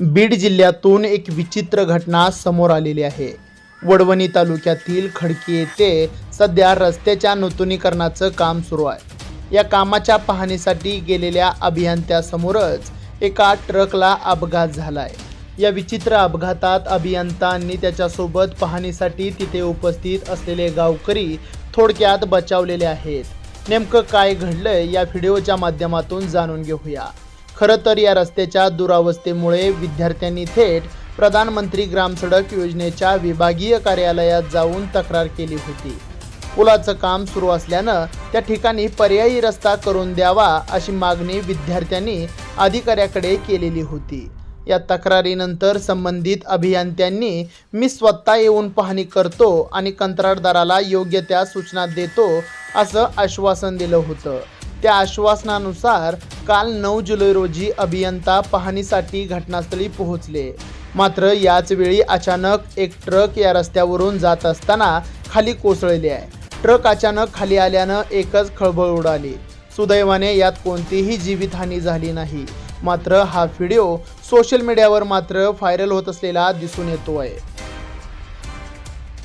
बीड जिल्ह्यातून एक विचित्र घटना समोर आलेली आहे. वडवणी तालुक्यातील खडकी येथे सध्या रस्त्याच्या नूतनीकरणाचं काम सुरू आहे. या कामाच्या पाहणीसाठी गेलेल्या अभियंत्यासमोरच एका ट्रकला अपघात झालाय. या विचित्र अपघातात अभियंतांनी त्याच्यासोबत पाहणीसाठी तिथे उपस्थित असलेले गावकरी थोडक्यात बचावलेले आहेत. नेमकं काय घडलंय या व्हिडिओच्या माध्यमातून जाणून घेऊया. खरं तर या रस्त्याच्या दुरावस्थेमुळे विद्यार्थ्यांनी थेट प्रधानमंत्री ग्रामसडक योजनेच्या विभागीय कार्यालयात जाऊन तक्रार केली होती. पुलाचं काम सुरू असल्यानं त्या ठिकाणी पर्यायी रस्ता करून द्यावा अशी मागणी विद्यार्थ्यांनी अधिकाऱ्याकडे केलेली होती. या तक्रारीनंतर संबंधित अभियंत्यांनी मी स्वतः येऊन पाहणी करतो आणि कंत्राटदाराला योग्य त्या सूचना देतो असं आश्वासन दिलं होतं. त्या आश्वासनानुसार काल नऊ जुलै रोजी अभियंता पाहणीसाठी घटनास्थळी पोहोचले. मात्र याच वेळी अचानक एक ट्रक या रस्त्यावरून जात असताना खाली कोसळले आहे. ट्रक अचानक खाली आल्यानं एकच खळबळ उडाली. सुदैवाने यात कोणतीही जीवितहानी झाली नाही. मात्र हा व्हिडिओ सोशल मीडियावर मात्र व्हायरल होत असलेला दिसून येतो आहे